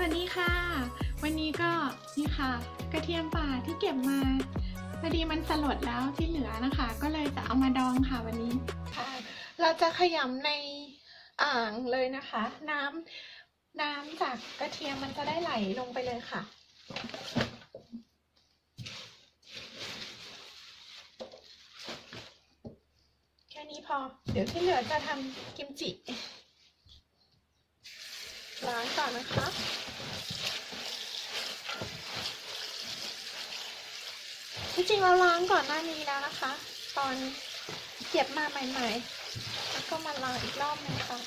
สวัสดีค่ะ วันนี้ก็นี่ค่ะ กระเทียมป่าที่เก็บมาพอดีมันสลดแล้วที่เหลือนะคะ ก็เลยจะเอามาดองค่ะวันนี้ เราจะขยำในอ่างเลยนะคะ น้ำน้ำจากกระเทียมมันจะได้ไหลลงไปเลยค่ะแค่นี้พอ เดี๋ยวที่เหลือจะทำกิมจิล้างก่อนนะคะ จริงเราล้างก่อนหน้านี้แล้วนะคะ ตอนเก็บมาใหม่ๆ แล้วก็มาล้างอีกรอบหนึงค่ะ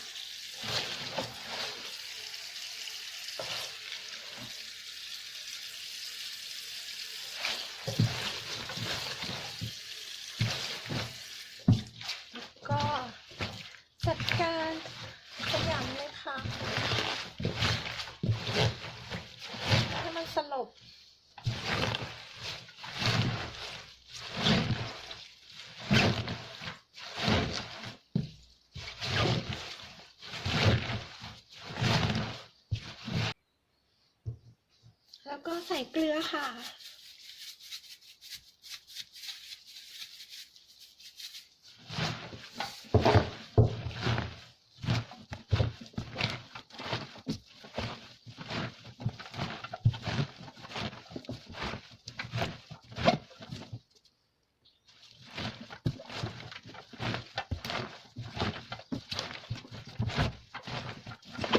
ก็จัดการขยำเลยค่ะ ให้มันสลบ แล้วก็ใส่เกลือค่ะ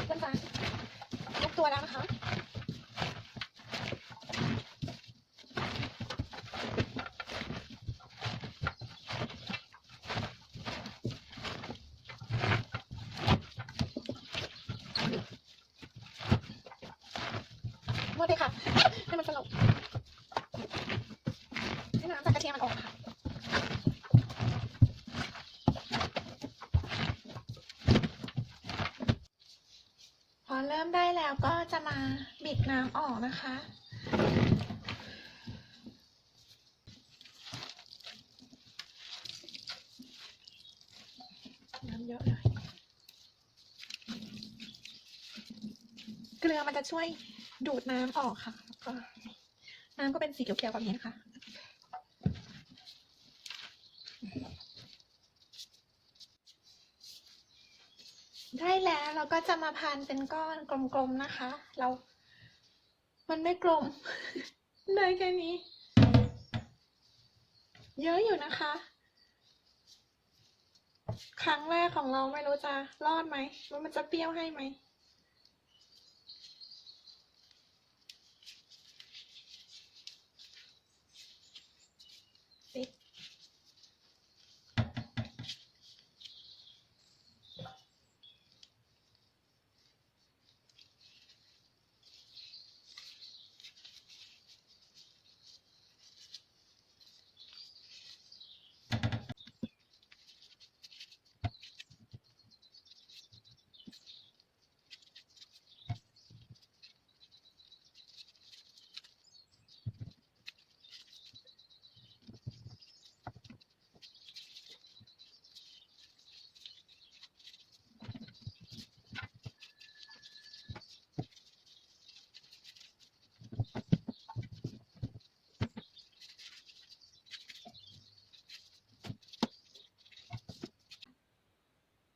เพื่อนๆลุกตัวแล้วนะคะ หมดเลยค่ะ ให้มันสลบให้น้ำจากกระเทียมมันออกค่ะพอเริ่มได้แล้วก็จะมาบิดน้ำออกนะคะน้ำเยอะเลยเกลือมันจะช่วย ดูดน้ำออกค่ะแล้วก็น้ำก็เป็นสีเขียวๆแบบนี้นะคะได้แล้วเราก็จะมาพันเป็นก้อนกลมๆนะคะ เรา มันไม่กลม ได้แค่นี้ เยอะอยู่นะคะ ครั้งแรกของเราไม่รู้จะรอดไหมว่ามันจะเปรี้ยวให้ไหม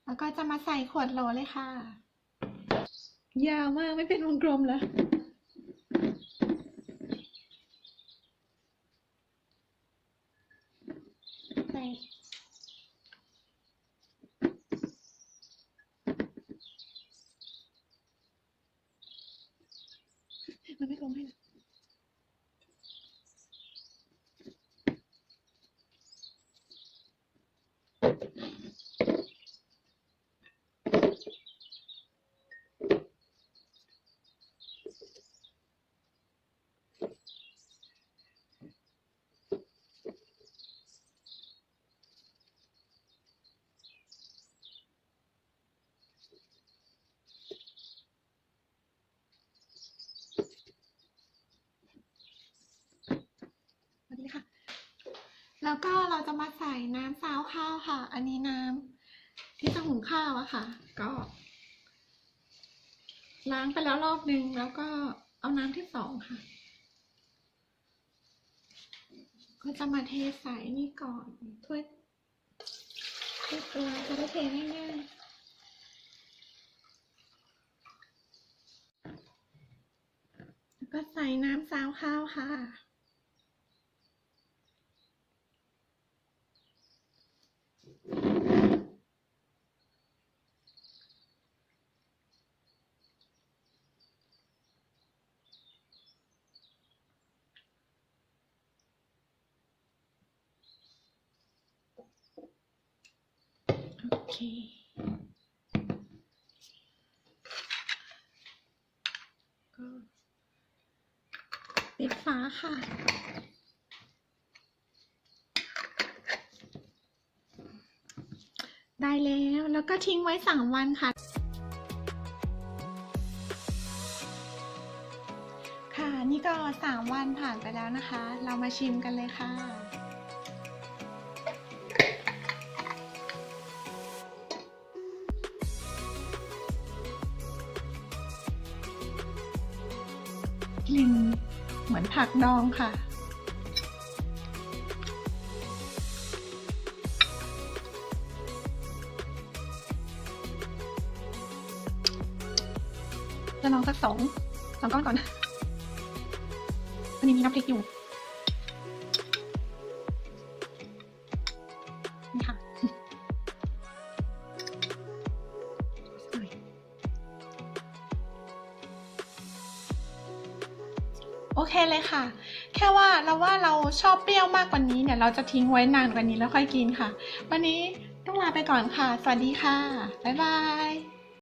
แล้วก็จะมาใส่ขวดโหลเลยค่ะ ยาวมากไม่เป็นวงกลมแล้ว ใส่มันไม่กลมให้นะแบบนี้ค่ะ แล้วก็เราจะมาใส่น้ำซาวข้าวค่ะ อันนี้น้ำที่จะหุงข้าวอะค่ะ ก็ ล้างไปแล้วรอบนึงแล้วก็เอาน้ำที่สองค่ะ ก็จะมาเทใส่นี่ก่อนถ้วยถ้วยตัวจะได้เทง่ายๆแล้วก็ใส่น้ำซาวข้าวค่ะ เค ก็ปิดฝาค่ะได้แล้ว แล้วก็ทิ้งไว้สามวันค่ะ ค่ะ นี่ก็สามวันผ่านไปแล้วนะคะ เรามาชิมกันเลยค่ะ ผักดองค่ะ จะลองสักสองสองก้อนก่อนอันนี้มีน้ำพริกอยู่ โอเคเลยค่ะ แค่ว่าเราว่าเราชอบเปรี้ยวมากกว่านี้เนี่ย เราจะทิ้งไว้นานกว่านี้แล้วค่อยกินค่ะ วันนี้ต้องลาไปก่อนค่ะ สวัสดีค่ะ บ๊ายบาย